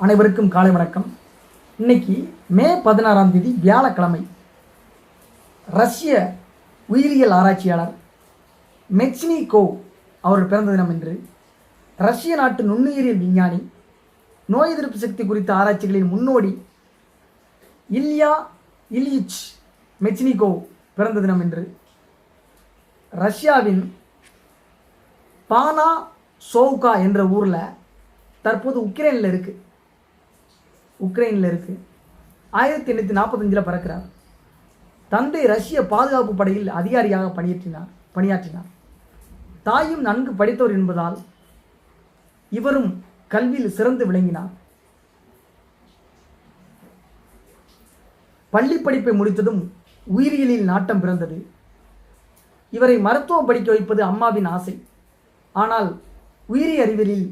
அனைவருக்கும் காலை வணக்கம். இன்னைக்கு மே பதினாறாம் தேதி வியாழக்கிழமை. ரஷ்ய உயிரியல் ஆராய்ச்சியாளர் மெக்சினிகோ அவர் பிறந்த தினம் என்று ரஷ்ய நாட்டு நுண்ணுயிரியல் விஞ்ஞானி நோய் எதிர்ப்பு சக்தி குறித்த ஆராய்ச்சிகளின் முன்னோடி இல்யா இலியிச் மெக்சினிகோ பிறந்த தினம் என்று ரஷ்யாவின் பானா சோவ்கா என்ற ஊரில் தற்போது உக்ரைனில் இருக்குது உக்ரைனில் இருக்குது ஆயிரத்தி எண்ணூற்றி நாற்பத்தஞ்சில் பறக்கிறார். தந்தை ரஷ்ய பாதுகாப்பு படையில் அதிகாரியாக பணியாற்றினார் பணியாற்றினார். தாயும் நன்கு படித்தவர் என்பதால் இவரும் கல்வியில் சிறந்து விளங்கினார். பள்ளி படிப்பை முடித்ததும் உயிரியலில் நாட்டம் பிறந்தது. இவரை மருத்துவம் படிக்க வைப்பது அம்மாவின் ஆசை. ஆனால் உயிரி அறிவியலில்